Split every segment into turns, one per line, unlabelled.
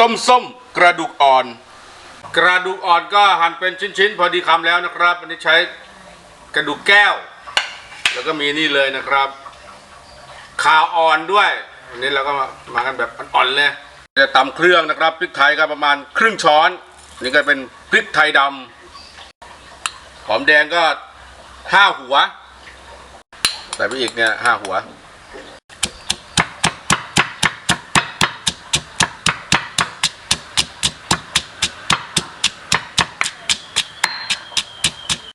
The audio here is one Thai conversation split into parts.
ต้มส้มกระดูกอ่อน กระดูกอ่อนก็หั่นเป็นชิ้นๆ พอดีคำแล้วนะครับอันนี้ใช้กระดูกแก้ว แล้วก็มีนี่เลยนะครับข่าอ่อนด้วยอันนี้เราก็มากันแบบอ่อนๆเลยจะตำเครื่องนะครับพริกไทยก็ประมาณครึ่งช้อนนี่ก็เป็นพริกไทยดำหอมแดงก็ห้าหัวใส่ไปอีกเนี่ยห้าหัว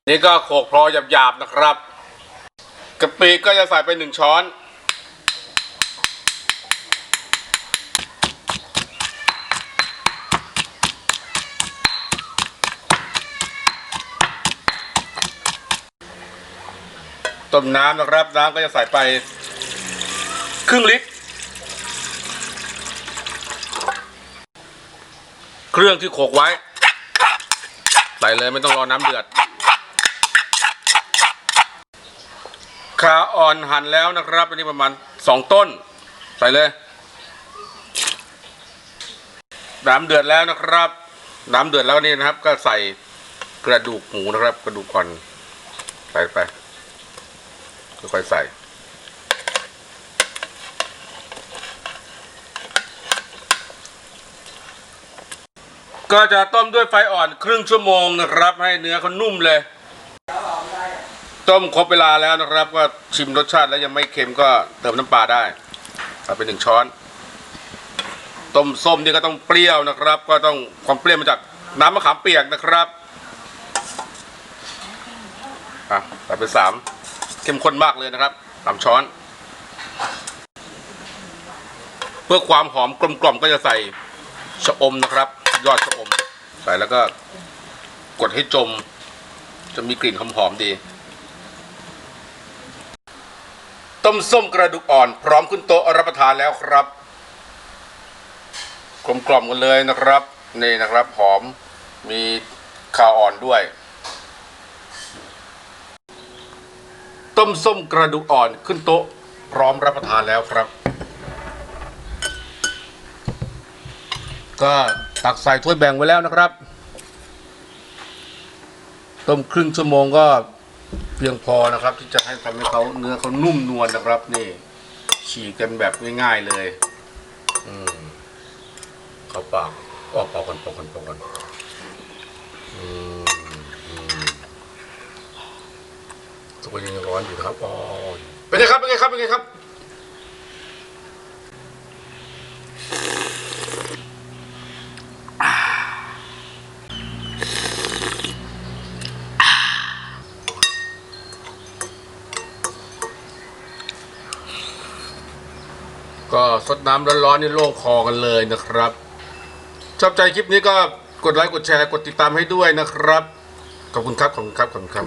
นี่ก็โขลกพลอหยาบๆนะครับกะปิก็จะใส่ไปหนึ่งช้อน ต้มน้ำนะครับ น้ำก็จะใส่ไปครึ่งลิตร เครื่องที่โขลกไว้ ใส่เลยไม่ต้องรอน้ำเดือด ขาอ่อนหั่นแล้วนะครับอันนี้ประมาณสองต้น ใส่เลยน้ำเดือดแล้วนะครับ น้ำเดือดแล้วนี่นะครับ ก็ใส่กระดูกหมูนะครับ กระดูกก่อนใส่ไปค่อยๆใส่ก็จะต้มด้วยไฟอ่อนครึ่งชั่วโมงนะครับ ให้เนื้อเขานุ่มเลย ต้มครบเวลาแล้วนะครับ ก็ชิมรสชาติแล้วยังไม่เค็มก็เติมน้ำปลาได้ใส่ไปหนึ่งช้อน ต้มส้มนี่ก็ต้องเปรี้ยวนะครับ ก็ต้องความเปรี้ยวมาจากน้ำมะขามเปียกนะครับอะใส่ไปสามเข้มข้นมากเลยนะครับสามช้อน เพื่อความหอมกลมกล่อมก็จะใส่ชะอมนะครับ ยอดชะอม ใส่แล้วก็กดให้จม จะมีกลิ่นหอมๆดี ต้มส้มกระดูกอ่อน พร้อมขึ้นโต๊ะรับประทานแล้วครับกลมกล่อมกันเลยนะครับ นี่นะครับหอมมีข้าวอ่อนด้วย ต้มส้มกระดูกอ่อนขึ้นโต๊ะ พร้อมรับประทานแล้วครับ ก็ตักใส่ถ้วยแบ่งไว้แล้วนะครับ ต้มครึ่งชั่วโมงก็ เพียงพอนะครับ ที่จะให้ทำให้เขาเนื้อเขานุ่มนวลนะครับ นี่ ฉีกกันแบบง่ายๆเลย อืมเขาปากออกปากกันปากกันปากกันอืมอืมตัวยังร้อนอยู่นะครับอ๋อเป็นไงครับเป็นไงครับเป็นไงครับ ก็สดน้ำร้อนๆนี่โล่งคอกันเลยนะครับ ชอบใจคลิปนี้ก็กดไลค์กดแชร์กดติดตามให้ด้วยนะครับ ขอบคุณครับขอบคุณครับขอบคุณครับ